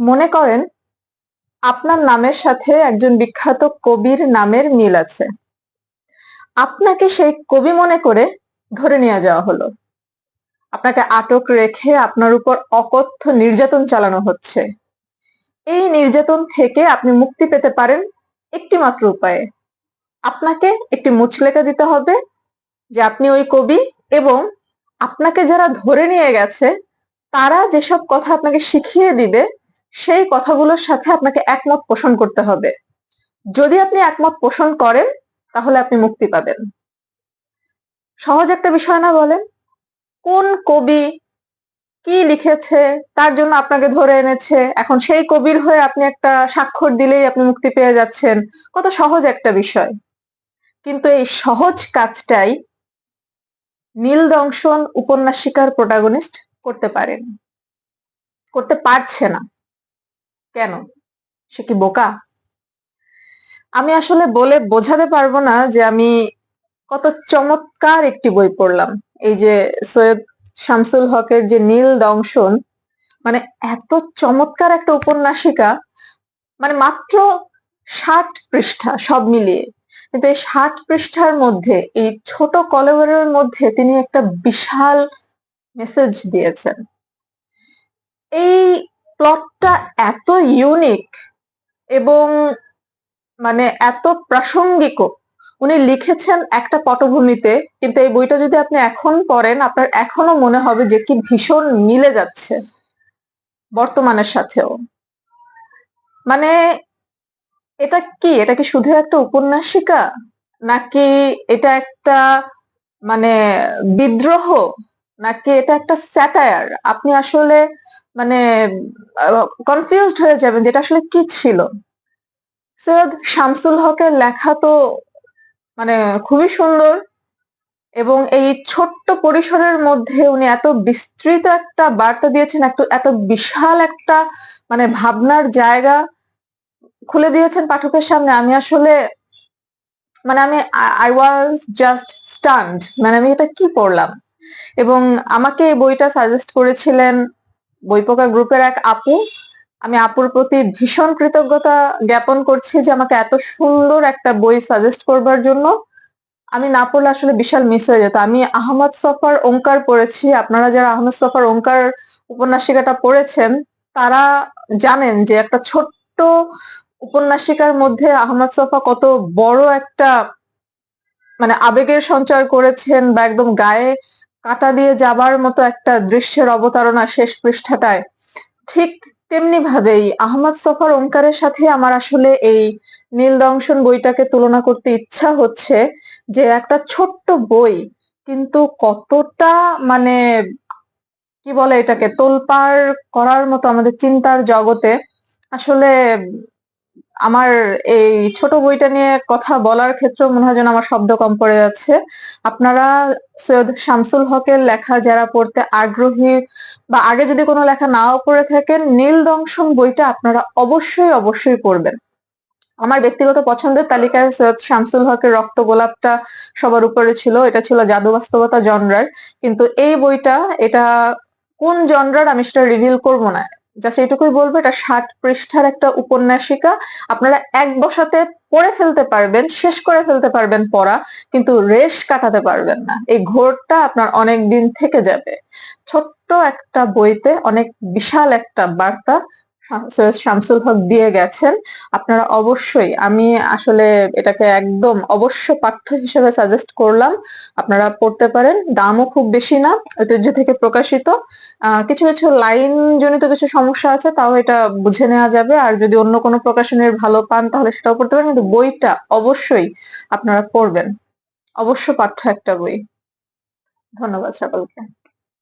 মনে করেন, আপনার নামের সাথে একজন বিখ্যাত কবির নামের মিল আছে। আপনাকে সেই কবি মনে করে ধরে নিয়ে যাওয়া হলো। আপনাকে আটক রেখে আপনার উপর অকথ্য নির্যাতন চালানো হচ্ছে। এই নির্যাতন থেকে আপনি মুক্তি পেতে পারেন একটি মাত্র উপায়ে। আপনাকে একটি মুচলেখা দিতে হবে যে আপনি ওই কবি এবং আপনাকে যারা ধরে নিয়ে গেছে, তারা যেসব কথা আপনাকে শিখিয়ে দিবে সেই কথাগুলোর সাথে আপনাকে একমত পোষণ করতে হবে। যদি আপনি একমত পোষণ করেন, তাহলে আপনি মুক্তি পাবেন। সহজ একটা বিষয় না বলেন? কোন কবি কি লিখেছে, তার জন্য আপনাকে ধরে এনেছে? এখন সেই কবির হয়ে আপনি একটা স্বাক্ষর দিলেই আপনি মুক্তি পেয়ে যাচ্ছেন। কত সহজ একটা বিষয়। কিন্তু এই সহজ কাজটাই নীল দংশন উপন্যাসিকার প্রোটাগনিস্ট করতে পারেন। করতে পারছে না। কেন? সে কি বোকা? আমি আসলে বলে বোঝাতে পারব না যে আমি কত চমৎকার একটি বই পড়লাম। এই যে সৈয়দ শামসুল হকের যে নীল দংশন মানে এত চমৎকার একটা উপন্যাসিকা মানে মাত্র ষাট পৃষ্ঠা সব মিলিয়ে। কিন্তু এই ষাট পৃষ্ঠার মধ্যে, এই ছোট কলেবরের মধ্যে তিনি একটা বিশাল মেসেজ দিয়েছেন। এই প্লটটা এত ইউনিক এবং মানে এত প্রাসঙ্গিক উনি লিখেছেন একটা পটভূমিতে, কিন্তু এই বইটা যদি আপনি এখন পড়েন, আপনার এখনও মনে হবে যে কি ভীষণ মিলে যাচ্ছে বর্তমানের সাথেও। মানে এটা কি? এটা কি শুধু একটা উপন্যাসিকা? নাকি এটা একটা মানে বিদ্রোহ? নাকি এটা একটা স্যাটায়ার আপনি আসলে মানে কনফিউজড হয়ে যাবেন যেটা আসলে কি ছিল? সৈয়দ শামসুল হকের লেখা তো মানে খুবই সুন্দর এবং এই ছোট্ট পরিসরের মধ্যে উনি এত বিস্তৃত একটা বার্তা দিয়েছেন, এত এত বিশাল একটা মানে ভাবনার জায়গা খুলে দিয়েছেন পাঠকের সামনে। আমি আসলে মানে আমি আই ওয়াজ জাস্ট স্টান্ড মানে আমি এটা কি পড়লাম? এবং আমাকে এই বইটা সাজেস্ট করেছিলেন বইপোকা গ্রুপের এক আপু। আমি আপুর প্রতি ভীষণ কৃতজ্ঞতা জ্ঞাপন করছি যে আমাকে এত সুন্দর একটা বই সাজেস্ট করবার জন্য। আমি না পড়লে আসলে বিশাল মিস হয়ে যেত। আমি আহমদ সফার ওঙ্কার পড়েছি। আপনারা যারা আহমদ সফার ওঙ্কার উপন্যাসিকাটা পড়েছেন, তারা জানেন যে একটা ছোট্ট উপন্যাসিকার মধ্যে আহমদ সফা কত বড় একটা মানে আবেগের সঞ্চার করেছেন বা একদম গায়ে কাটা দিয়ে যাবার মতো একটা দৃশ্যের অবতারণা শেষ পৃষ্ঠাটায়। ঠিক তেমনি ভাবেই আহমদ সফর ওঙ্কারের সাথে আমার আসলে এই নীল দংশন বইটাকে তুলনা করতে ইচ্ছা হচ্ছে যে একটা ছোট্ট বই, কিন্তু কতটা মানে কি বলে এটাকে, তোলপাড় করার মতো আমাদের চিন্তার জগতে আসলে আমার এই ছোট বইটা নিয়ে কথা বলার ক্ষেত্রে মনে হয় যেন আমার শব্দ কম পড়ে যাচ্ছে। আপনারা সৈয়দ শামসুল হকের লেখা যারা পড়তে আগ্রহী বা আগে যদি কোনো লেখা নাও পড়ে থাকেন, নীল দংশন বইটা আপনারা অবশ্যই অবশ্যই পড়বেন। আমার ব্যক্তিগত পছন্দের তালিকায় সৈয়দ শামসুল হকের রক্ত গোলাপটা সবার উপরে ছিল, এটা ছিল জাদু বাস্তবতা জনরার। কিন্তু এই বইটা, এটা কোন জনরার আমি সেটা রিভিল করব না। জাস্ট এটুকুই বলব, এটা ষাট পৃষ্ঠার একটা উপন্যাসিকা। আপনারা এক বসাতে পড়ে ফেলতে পারবেন, শেষ করে ফেলতে পারবেন পড়া, কিন্তু রেশ কাটাতে পারবেন না। এই ঘোরটা আপনার অনেক দিন থেকে যাবে। ছোট্ট একটা বইতে অনেক বিশাল একটা বার্তা সৈয়দ শামসুল হক দিয়ে গেছেন। আপনারা অবশ্যই, আমি আসলে এটাকে একদম অবশ্য পাঠ্য হিসেবে সাজেস্ট করলাম। আপনারা পড়তে পারেন, দামও খুব বেশি না, ঐতিহ্য থেকে প্রকাশিত। কিছু কিছু লাইন জনিত কিছু সমস্যা আছে, তাও এটা বুঝে নেওয়া যাবে। আর যদি অন্য কোনো প্রকাশনের ভালো পান, তাহলে সেটাও পড়তে পারেন। কিন্তু বইটা অবশ্যই আপনারা পড়বেন। অবশ্য পাঠ্য একটা বই। ধন্যবাদ সকলকে।